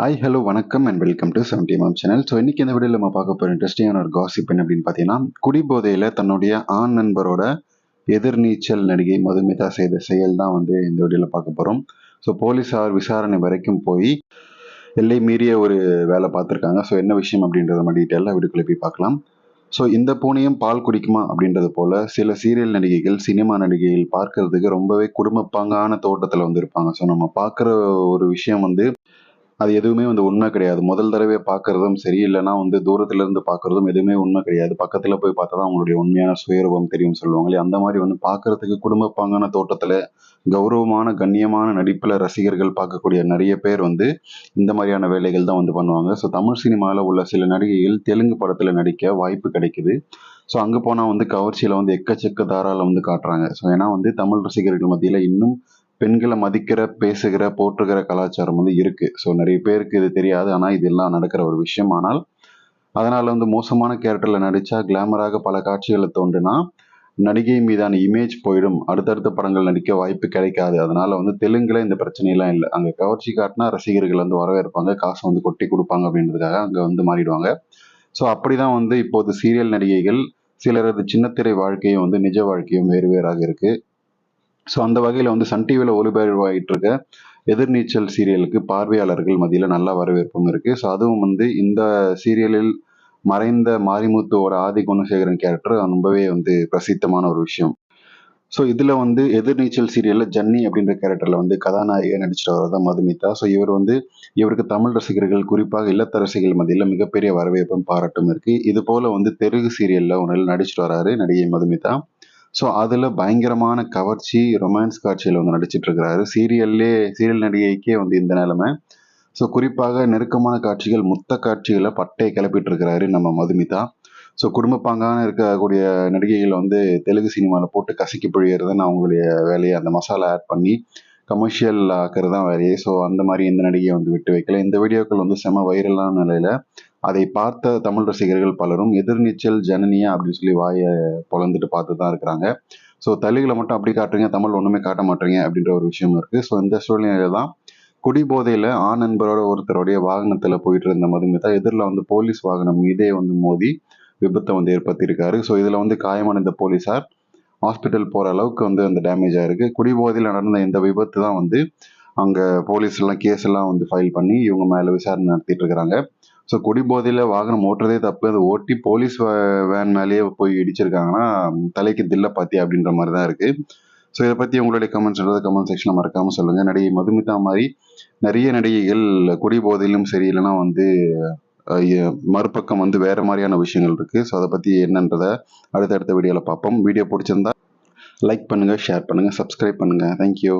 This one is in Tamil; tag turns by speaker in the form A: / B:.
A: ஹாய் ஹலோ வணக்கம் and welcome to seventy MM channel so இன்னைக்கு இந்த வீடியோவில் நம்ம பார்க்க போகிற இன்ட்ரெஸ்டிங்கான ஒரு காசிப் என்ன அப்படின்னு பார்த்தீங்கன்னா குடிபோதையில் தன்னுடைய ஆண் நண்பரோட எதிர்நீச்சல் நடிகை மதுமிதா செய்த செயல் தான் வந்து இந்த வீடியோவில் பார்க்க போகிறோம் ஸோ போலீஸார் விசாரணை வரைக்கும் போய் எல்லை மீறிய ஒரு வேலை பார்த்துருக்காங்க. ஸோ என்ன விஷயம் அப்படின்றத நம்ம டீட்டெயிலாக வீடுக்குள்ளே போய் பார்க்கலாம். ஸோ இந்த பூனையும் பால் குடிக்குமா அப்படின்றது போல் சில சீரியல் நடிகைகள் சினிமா நடிகைகள் பார்க்கறதுக்கு ரொம்பவே குடும்பப்பாங்கான தோட்டத்தில் வந்து இருப்பாங்க. ஸோ நம்ம பார்க்குற ஒரு விஷயம் வந்து அது எதுவுமே வந்து உண்மை கிடையாது. முதல் தடவை பார்க்கறதும் சரி இல்லைன்னா வந்து தூரத்துல இருந்து பார்க்கறதும் எதுவுமே உண்மை கிடையாது. பக்கத்துல போய் பார்த்தா தான் அவங்களுடைய உண்மையான சுயரூபம் தெரியும் சொல்லுவாங்களே அந்த மாதிரி வந்து பார்க்கறதுக்கு குடும்பப்பாங்கான தோட்டத்துல கௌரவமான கண்ணியமான நடிப்புல ரசிகர்கள் பார்க்கக்கூடிய நிறைய பேர் வந்து இந்த மாதிரியான வேலைகள் தான் வந்து பண்ணுவாங்க. ஸோ தமிழ் சினிமாவில் உள்ள சில நடிகைகள் தெலுங்கு படத்துல நடிக்க வாய்ப்பு கிடைக்குது. ஸோ அங்கே போனால் வந்து கவர்ச்சியில் வந்து எக்கச்சக்க தாராளம் வந்து காட்டுறாங்க. ஸோ ஏன்னா வந்து தமிழ் ரசிகர்கள் மத்தியில் இன்னும் பெண்களை மதிக்கிற பேசுகிற போற்றுகிற கலாச்சாரம் வந்து இருக்கு. ஸோ நிறைய பேருக்கு இது தெரியாது. ஆனால் இதெல்லாம் நடக்கிற ஒரு விஷயம். ஆனால் அதனால வந்து மோசமான கேரக்டர்ல நடிச்சா கிளாமராக பல காட்சிகளை தோன்றுனா நடிகை மீதான இமேஜ் போயிடும். அடுத்தடுத்த படங்கள் நடிக்க வாய்ப்பு கிடைக்காது. அதனால வந்து தெலுங்குல இந்த பிரச்சனையெல்லாம் இல்லை. அங்கே கவர்ச்சி காட்டினா ரசிகர்கள் வந்து வரவேற்பாங்க. காசு வந்து கொட்டி கொடுப்பாங்க அப்படின்றதுக்காக அங்கே வந்து மாறிடுவாங்க. ஸோ அப்படிதான் வந்து இப்போது சீரியல் நடிகைகள் சிலரது சின்னத்திரை வாழ்க்கையும் வந்து நிஜ வாழ்க்கையும் வேறு வேறாக இருக்குது ஸோ அந்த வகையில் வந்து சன் டிவியில் ஒளிபரப்பாகிட்டு இருக்க எதிர்நீச்சல் சீரியலுக்கு பார்வையாளர்கள் மத்தியில் நல்ல வரவேற்பும் இருக்குது ஸோ அதுவும் வந்து இந்த சீரியலில் மறைந்த மாரிமுத்துவோட ஆதி குணசேகரன் கேரக்டர் ரொம்பவே வந்து பிரசித்தமான ஒரு விஷயம். ஸோ இதில் வந்து எதிர்நீச்சல் சீரியலில் ஜன்னி அப்படின்ற கேரக்டரில் வந்து கதாநாயகன் நடிச்சிட்டு வரது தான் மதுமிதா. ஸோ இவர் வந்து இவருக்கு தமிழ் ரசிகர்கள் குறிப்பாக இல்லத்தரசிகள் மத்தியில் மிகப்பெரிய வரவேற்பும் பாராட்டும் இருக்குது இது போல் வந்து தெலுங்கு சீரியலில் ஒன்றில் நடிச்சிட்டு வராரு நடிகை மதுமிதா. ஸோ அதில் பயங்கரமான கவர்ச்சி ரொமான்ஸ் காட்சியில் வந்து நடிச்சிட்டு இருக்கிறாரு சீரியல்லே சீரியல் நடிகைக்கே வந்து இந்த நிலைமை. ஸோ குறிப்பாக நெருக்கமான காட்சிகள் முத்த காட்சிகளை பட்டை கிளப்பிட்டு இருக்கிறாரு நம்ம மதுமிதா. ஸோ குடும்பப்பாங்கான இருக்கக்கூடிய நடிகைகள் வந்து தெலுங்கு சினிமாவில் போட்டு கசக்கி பொழியறதுன்னு அவங்களுடைய வேலையை அந்த மசாலா ஆட் பண்ணி கமர்ஷியல் ஆக்கிறது தான் வேலையே. ஸோ அந்த மாதிரி இந்த நடிகையை வந்து விட்டு வைக்கல. இந்த வீடியோக்கள் வந்து செம வைரலான நிலையில அதை பார்த்த தமிழ் ரசிகர்கள் பலரும் எதிர்நீச்சல் ஜனனியா அப்படின்னு சொல்லி வாயை பொழந்துட்டு பார்த்து தான் இருக்கிறாங்க. ஸோ தெலுங்குல மட்டும் அப்படி காட்டுறீங்க தமிழ் ஒன்றுமே காட்ட மாட்டீங்க அப்படின்ற ஒரு விஷயம் இருக்குது ஸோ இந்த சூழ்நிலையில தான் குடிபோதையில் ஆண் நண்பரோட ஒருத்தருடைய வாகனத்தில் போயிட்டு இருந்த மதுமிதா எதிரில் வந்து போலீஸ் வாகனம் மீதே வந்து மோதி விபத்தை வந்து ஏற்படுத்தியிருக்காரு. ஸோ இதில் வந்து காயமடைந்த போலீஸார் ஹாஸ்பிட்டல் போகிற அளவுக்கு வந்து அந்த டேமேஜ் ஆயிருக்கு. குடிபோதையில் நடந்த இந்த விபத்து தான் வந்து அங்கே போலீஸ் எல்லாம் கேஸ் எல்லாம் வந்து ஃபைல் பண்ணி இவங்க மேலே விசாரணை நடத்திட்டு இருக்கிறாங்க. ஸோ குடிபோதையில் வாகனம் ஓட்டுறதே தப்பு. அது ஓட்டி போலீஸ் வேன் மேலேயே போய் இடிச்சிருக்காங்கன்னா தலைக்கு தில்ல பாத்தி அப்படின்ற மாதிரி தான் இருக்கு. ஸோ இதை பற்றி உங்களுடைய கமெண்ட்ஸ் கமெண்ட் செக்ஷனில் மறக்காமல் சொல்லுங்கள் நடிகை மதுமிதா மாதிரி நிறைய நடிகைகள் குடிபோதையிலும் சரி இல்லைன்னா வந்து மறுபக்கம் வந்து வேற மாதிரியான விஷயங்கள் இருக்குது ஸோ அதை பற்றி என்னன்றதை அடுத்தடுத்த வீடியோவில் பார்ப்போம். வீடியோ பிடிச்சிருந்தா லைக் பண்ணுங்கள் ஷேர் பண்ணுங்கள் சப்ஸ்கிரைப் பண்ணுங்கள் தேங்க்யூ